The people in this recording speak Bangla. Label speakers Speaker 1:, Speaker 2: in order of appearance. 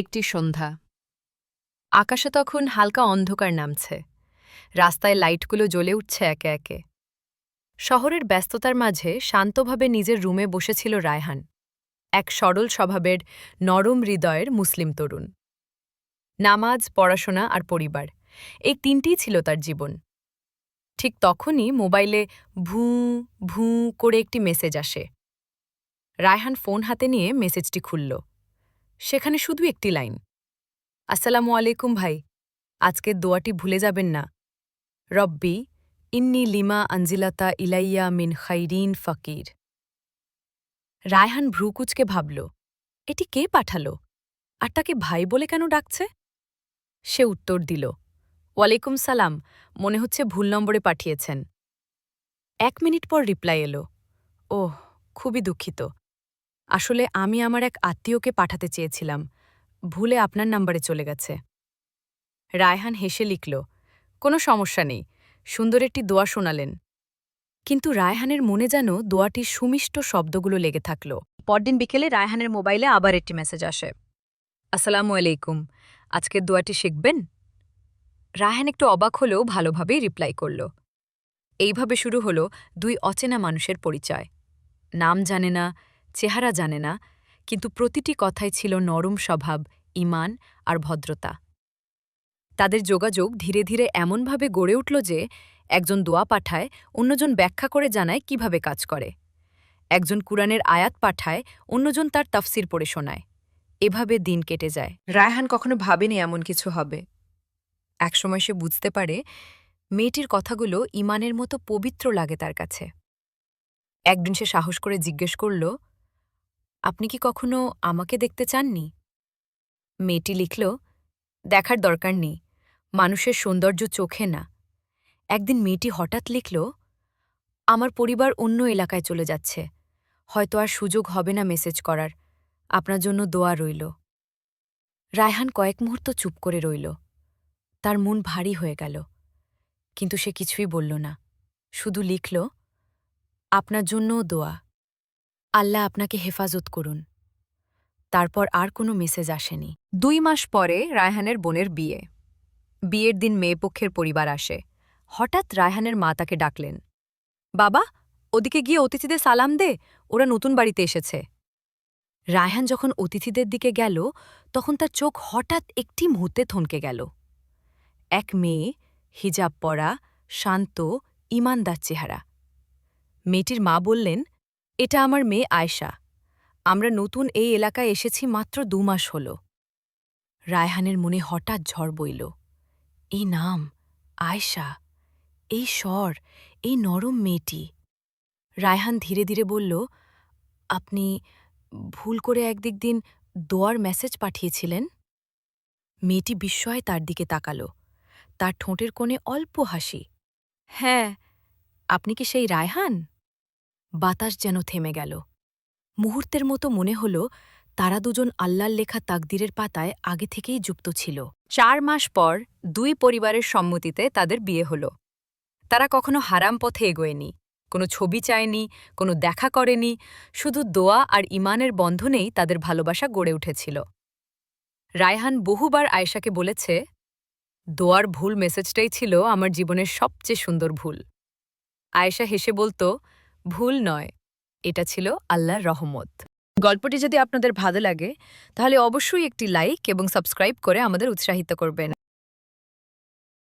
Speaker 1: একটি সন্ধ্যা। আকাশে তখন হালকা অন্ধকার নামছে। রাস্তায় লাইটগুলো জ্বলে উঠছে একে একে। শহরের ব্যস্ততার মাঝে শান্তভাবে নিজের রুমে বসেছিল রায়হান, এক সরল স্বভাবের নরম হৃদয়ের মুসলিম তরুণ। নামাজ, পড়াশোনা আর পরিবার, এই তিনটিই ছিল তার জীবন। ঠিক তখনই মোবাইলে ভুঁ ভুঁ করে একটি মেসেজ আসে। রায়হান ফোন হাতে নিয়ে মেসেজটি খুলল। সেখানে শুধু একটি লাইন। আসসালামু আলাইকুম ভাই, আজকের দোয়াটি ভুলে যাবেন না। রব্বি ইন্নি লিমা আঞ্জিলাতা ইলাইয়া মিন খাইরিন ফকির। রায়হান ভ্রুকুচকে ভাবল, এটি কে পাঠালো? আর তাকে ভাই বলে কেন ডাকছে? সে উত্তর দিল, ওয়ালাইকুম সালাম, মনে হচ্ছে ভুল নম্বরে পাঠিয়েছেন। এক মিনিট পর রিপ্লাই এলো, ওহ, খুবই দুঃখিত। আসলে আমি আমার এক আত্মীয়কে পাঠাতে চেয়েছিলাম। ভুলে আপনার নাম্বারে চলে গেছে। রায়হান হেসে লিখল, কোনো সমস্যা নেই, সুন্দর একটি দোয়া শোনালেন। কিন্তু রায়হানের মনে যেন দোয়াটির সুমিষ্ট শব্দগুলো লেগে থাকল। পরদিন বিকেলে রায়হানের মোবাইলে আবার একটি মেসেজ আসে। আসসালামু আলাইকুম আজকের দোয়াটি শিখবেন? রায়হান একটু অবাক হলেও ভালোভাবেই রিপ্লাই করল। এইভাবে শুরু হলো দুই অচেনা মানুষের পরিচয়। নাম জানে না চেহারা জানে না, কিন্তু প্রতিটি কথাই ছিল নরম স্বভাব ইমান আর ভদ্রতা। তাদের যোগাযোগ ধীরে ধীরে এমনভাবে গড়ে উঠল যে, একজন দোয়া পাঠায়, অন্যজন ব্যাখ্যা করে জানায় কীভাবে কাজ করে। একজন কুরআনের আয়াত পাঠায়, অন্যজন তার তাফসির পড়ে শোনায়। এভাবে দিন কেটে যায়। রায়হান কখনো ভাবেনি এমন কিছু হবে। একসময় সে বুঝতে পারে, মেয়েটির কথাগুলো ইমানের মতো পবিত্র লাগে তার কাছে। একদিন সে সাহস করে জিজ্ঞেস করল আপনি কি কখনো আমাকে দেখতে চাননি? মেয়েটি লিখল, দেখার দরকার নেই, মানুষের সৌন্দর্য চোখে না। একদিন মেয়েটি হঠাৎ লিখল, আমার পরিবার অন্য এলাকায় চলে যাচ্ছে, হয়তো আর সুযোগ হবে না মেসেজ করার, আপনার জন্য দোয়া রইল। রায়হান কয়েক মুহূর্ত চুপ করে রইল। তার মন ভারী হয়ে গেল, কিন্তু সে কিছুই বলল না, শুধু লিখল, আপনার জন্যও দোয়া। আল্লাহ আপনাকে হেফাজত করুন। তারপর আর কোনো মেসেজ আসেনি। দুই মাস পরে রায়হানের বোনের বিয়ে। বিয়ের দিন মেয়েপক্ষের পরিবার আসে। হঠাৎ রায়হানের মা তাকে ডাকলেন। বাবা, ওদিকে গিয়ে অতিথিদের সালাম দে, ওরা নতুন বাড়িতে এসেছে। রায়হান যখন অতিথিদের দিকে গেল, তখন তার চোখ হঠাৎ একটি মুহূর্তে থনকে গেল। এক মেয়ে, হিজাব পরা, শান্ত, ইমানদার চেহারা। মেয়েটির মা বললেন এটা আমার মেয়ে আয়শা। আমরা নতুন এই এলাকায় এসেছি মাত্র দু মাস হল। রায়হানের মনে হঠাৎ ঝড় বইল। এই নাম, আয়শা। এই স্বর, এই নরম মেয়েটি। রায়হান ধীরে ধীরে বলল, আপনি ভুল করে একদিক দিন দোয়ার মেসেজ পাঠিয়েছিলেন? মেয়েটি বিস্ময়ে তার দিকে তাকাল। তার ঠোঁটের কোণে অল্প হাসি। হ্যাঁ আপনি কি সেই রায়হান? বাতাস যেন থেমে গেল। মুহূর্তের মতো মনে হল তারা দুজন আল্লাহর লেখা তাকদিরের পাতায় আগে থেকেই যুক্ত ছিল। চার মাস পর দুই পরিবারের সম্মতিতে তাদের বিয়ে হল। তারা কখনো হারাম পথে এগোয়নি, কোনো ছবি চায়নি, কোনো দেখা করেনি, শুধু দোয়া আর ইমানের বন্ধনেই তাদের ভালোবাসা গড়ে উঠেছিল। রায়হান বহুবার আয়েশাকে বলেছে, দোয়ার ভুল মেসেজটাই ছিল আমার জীবনের সবচেয়ে সুন্দর ভুল। আয়েশা হেসে বলতো ভুল নয়। এটা ছিল আল্লাহর রহমত। গল্পটি যদি আপনাদের ভালো লাগে, তাহলে অবশ্যই একটি লাইক এবং সাবস্ক্রাইব করে আমাদের উৎসাহিত করবেন।